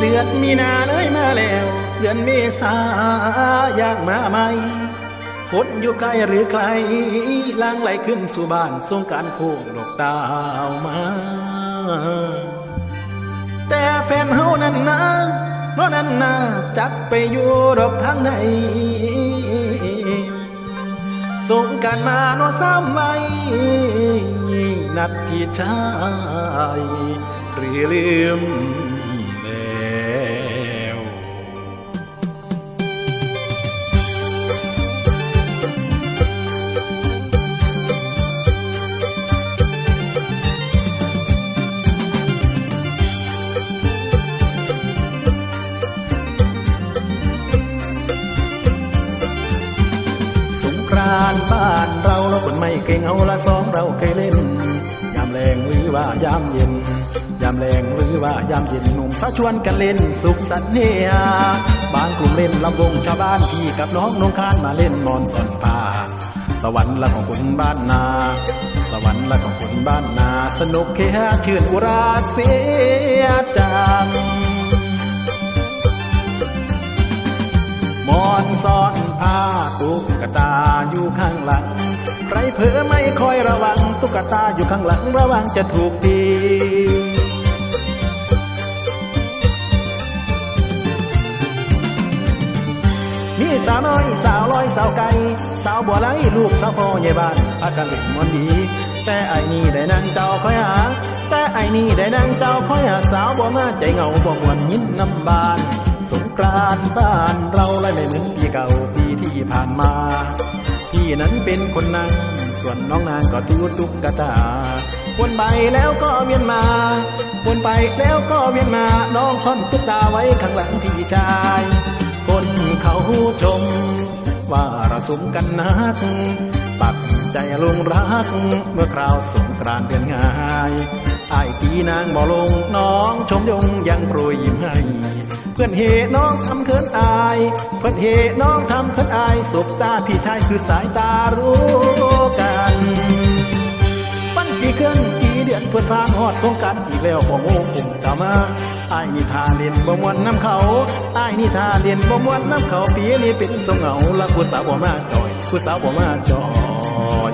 เดือนมีนาเลยมาแล้ว เดือนเมษาอยากมาใหม่คนอยู่ไกลหรือไกลล้างไหลขึ้นสู่บ้านสงการโค้งดอกดาวมา แต่แฟนเฮานั้นนะเนาะนั้นนะจักไปอยู่ดอกทางไหนสงการมาเนาะซ้ำไว้นัดพี่ชายหรือลืมานบ้านเราเราคนไม่เก่งเอาละสองเราเคยเล่น ยามแรงหรือว่ายามเย็น ยามแรงหรือว่ายามเย็นหนุ่มสาวชวนกันเล่นสุขสันต์เฮฮาบางกลุ่มเล่นลำวงชาวบ้านพี่กับน้องน้องคานมาเล่นมอนสอนป่าสวรรค์ละของคนบ้านนา สวรรค์ละของคนบ้านนา สนุกเฮฮาชื่นอุราเสียจังมอนซอนผ้าตุ๊กตา อยู่ข้างหลังใครเผลอไม่คอยระวัง ตุ๊กตาอยู่ข้างหลังระวังจะถูกตีนี่สาวน้อยสาวลอยสาวไก่สาวบัวไหลลูกสาวพ่อใหญ่บ้านพากันเล่นมวนดี แต่ไอ้นี่ได้นั่งเจ้าคอยหา แต่ไอ้นี่ได้นั่งเจ้าคอยหาสาวบ่มาใจเหงาบ่มวนยินน้ำบาน สงกรานต์บ้านเราเลยไม่เหมือนปีเก่าปีที่ผ่านมา พี่นั้นเป็นคนนั่ง ส่วนน้องนางก็ตูตุ๊กตาวนไปแล้วก็เวียนมา วนไปแล้วก็เวียนมา น้องซ่อนตุ๊กตาไว้ข้างหลังพี่ชาย คนเขาชม ว่าเราสมกันนัก ปักใจลงรัก เมื่อคราวสงกรานเดือนง่ายไอายตีนางบ่ลงน้องชมยงยังโปรยยิ้มให้ พื่อนเฮน้องทำเขินอาย เพื่อนเฮน้องทำเขินอายสบตาพี่ชายคือสายตารู้กันปั้นปีเคลื่อนปีเดือนเพื่อนพานหอดสงกรารอีกแล้วบ่โมกุ่มกามาอายนี่ทาเรียนบ่มวนน้ำเขาอายนี่ทาเรียนบ่มวนน้ำเขาปีนี้เป็นทรงเหงาละผู้สาวบ่มาจอยผู้สาวบ่มาจอย